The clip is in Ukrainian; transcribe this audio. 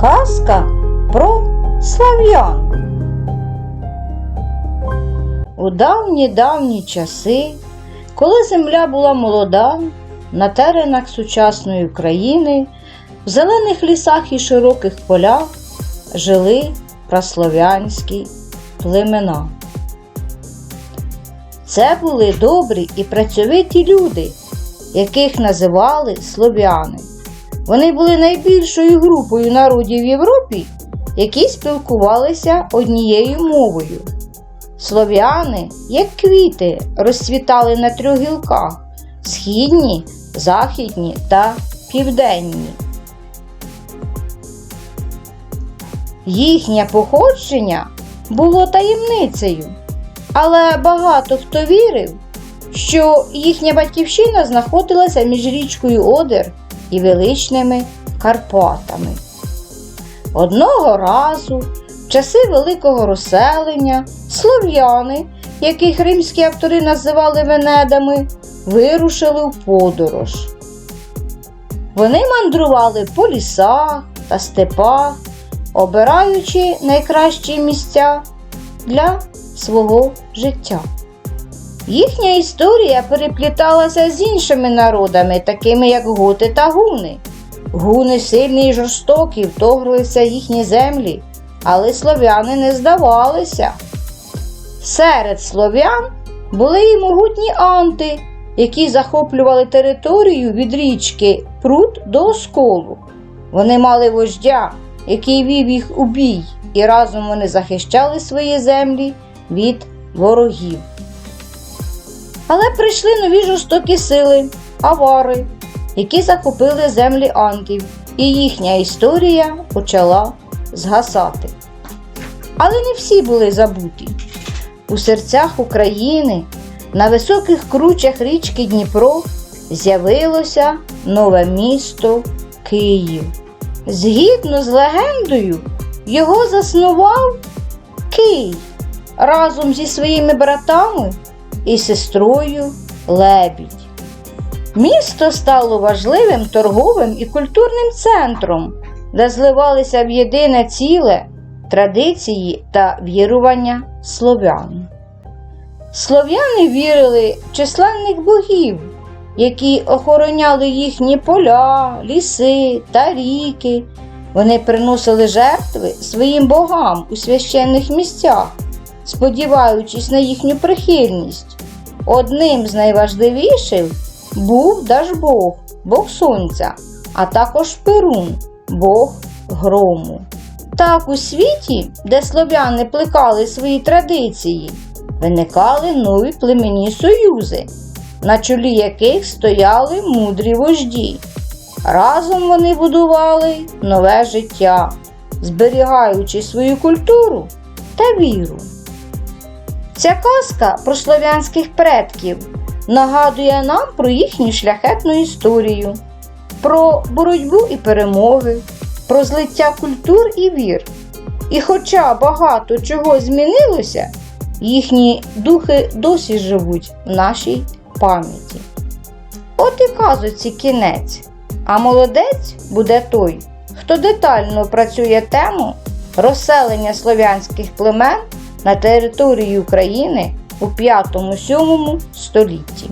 Казка про слав'ян. У давні давні часи, коли земля була молода, на теренах сучасної України, в зелених лісах і широких полях жили праслов'янські племена. Це були добрі і працьовиті люди, яких називали слов'яни. Вони були найбільшою групою народів Європі, які спілкувалися однією мовою. Слов'яни, як квіти, розцвітали на трьох гілках східні, західні та південні. Їхнє походження було таємницею, але багато хто вірив, що їхня батьківщина знаходилася між річкою Одер і величними Карпатами. Одного разу, в часи великого розселення, слов'яни, яких римські автори називали венедами, вирушили в подорож. Вони мандрували по лісах та степах, обираючи найкращі місця для свого життя. Їхня історія перепліталася з іншими народами, такими як готи та гуни. Гуни сильні й жорстокі, вторглися їхні землі, але слов'яни не здавалися. Серед слов'ян були й могутні анти, які захоплювали територію від річки Прут до Осколу. Вони мали вождя, який вів їх у бій, і разом вони захищали свої землі від ворогів. Але прийшли нові жорстокі сили, авари, які захопили землі анків, і їхня історія почала згасати. Але не всі були забуті. У серцях України на високих кручах річки Дніпро з'явилося нове місто Київ. Згідно з легендою, його заснував Кий разом зі своїми братами і сестрою Лебідь. Місто стало важливим торговим і культурним центром, де зливалися в єдине ціле традиції та вірування слов'ян. Слов'яни вірили в численних богів, які охороняли їхні поля, ліси та ріки. Вони приносили жертви своїм богам у священних місцях, сподіваючись на їхню прихильність. Одним з найважливіших був Дажбог, Бог Сонця, а також Перун, Бог грому. Так у світі, де слов'яни плекали свої традиції, виникали нові племені союзи, на чолі яких стояли мудрі вожді. Разом вони будували нове життя, зберігаючи свою культуру та віру. Ця казка про слов'янських предків нагадує нам про їхню шляхетну історію, про боротьбу і перемоги, про злиття культур і вір. І хоча багато чого змінилося, їхні духи досі живуть в нашій пам'яті. От і казуці кінець, а молодець буде той, хто детально працює тему розселення слов'янських племен на території України у 5-7 столітті.